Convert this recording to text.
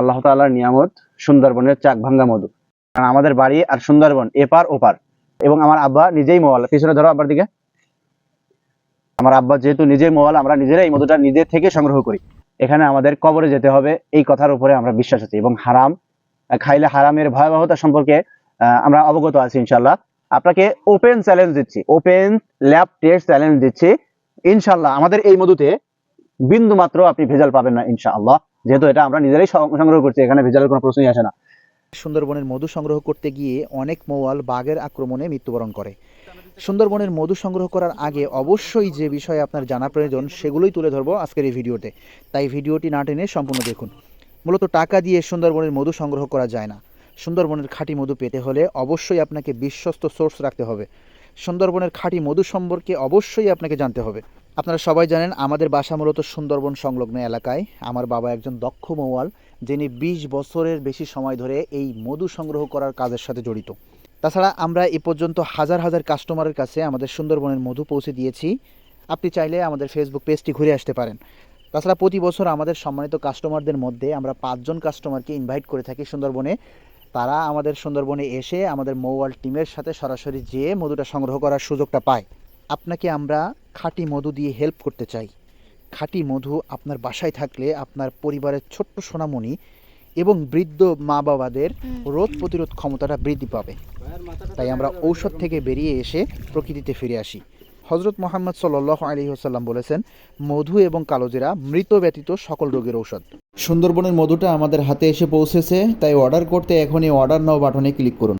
আল্লাহ তাআলার নিয়ামত, সুন্দরবনের চাক ভাঙ্গা মধু। কারণ আমাদের বাড়ি আর সুন্দরবন এপার ওপার। এবং আমার আব্বা নিজেই মোয়াল। পিছনে ধরো আব্বার দিকে। আমার আব্বা যেহেতু নিজেই মোয়াল, আমরা নিজেরাই মধুটা নিজে থেকে সংগ্রহ করি। এখানে আমাদের কবরে যেতে হবে, এই কথার উপরে আমরা বিশ্বাস আছি। এবং হারাম, খাইলে হারামের ভয়াবহতা সম্পর্কে আমরা অবগত আছি ইনশাল্লাহ আপনাকে ওপেন চ্যালেঞ্জ দিচ্ছি ওপেন ল্যাব টেস্ট চ্যালেঞ্জ দিচ্ছি। ইনশাল্লাহ আমাদের এই মধুতে বিন্দু মাত্র আপনি ভেজাল পাবেন না ইনশাআল্লাহ। যেহেতু এটা আমরা নিজেরাই সংগ্রহ করছি, এখানে ভেজালের কোনো প্রশ্নই আসে না। সুন্দরবনের মধু সংগ্রহ করতে গিয়ে অনেক মৌয়াল বাঘের আক্রমণে মৃত্যুবরণ করে। সুন্দরবনের মধু সংগ্রহ করার আগে অবশ্যই যে বিষয়ে আপনার জানা প্রয়োজন, সেগুলোই তুলে ধরবো আজকের এই ভিডিওতে। তাই ভিডিওটি না টেনে সম্পূর্ণ দেখুন। মূলত টাকা দিয়ে সুন্দরবনের মধু সংগ্রহ করা যায় না। সুন্দরবনের খাঁটি মধু পেতে হলে অবশ্যই আপনাকে বিশ্বস্ত সোর্স রাখতে হবে। সুন্দরবনের খাঁটি মধু সম্পর্কে অবশ্যই আপনাকে জানতে হবে। আপনারা সবাই জানেন, আমাদের বাসা মূলত সুন্দরবন সংলগ্ন এলাকায়। আমার বাবা একজন দক্ষ মৌয়াল, যিনি বিশ বছরের বেশি সময় ধরে এই মধু সংগ্রহ করার কাজের সাথে জড়িত। তাছাড়া আমরা এ পর্যন্ত হাজার হাজার কাস্টমারের কাছে আমাদের সুন্দরবনের মধু পৌঁছে দিয়েছি। আপনি চাইলে আমাদের ফেসবুক পেজটি ঘুরে আসতে পারেন। তাছাড়া প্রতি বছর আমাদের সম্মানিত কাস্টমারদের মধ্যে আমরা পাঁচজন কাস্টমারকে ইনভাইট করে থাকি সুন্দরবনে। তারা আমাদের সুন্দরবনে এসে আমাদের মৌয়াল টিমের সাথে সরাসরি যেয়ে মধুটা সংগ্রহ করার সুযোগটা পায়। আপনাকে আমরা খাঁটি মধু দিয়ে হেল্প করতে চাই। খাঁটি মধু আপনার বাসায় থাকলে আপনার পরিবারের ছোট্ট সোনামণি এবং বৃদ্ধ মা বাবাদের রোগ প্রতিরোধ ক্ষমতাটা বৃদ্ধি পাবে। তাই আমরা ঔষধ থেকে বেরিয়ে এসে প্রকৃতিতে ফিরে আসি। হজরত মোহাম্মদ সাল্লাহ আলী হাসাল্লাম বলেছেন মধু এবং কালোজিরা মৃত ব্যতীত সকল রোগের ঔষধ। সুন্দরবনের মধুটা আমাদের হাতে এসে পৌঁছেছে তাই অর্ডার করতে এখনই অর্ডার নাও বাটনে ক্লিক করুন।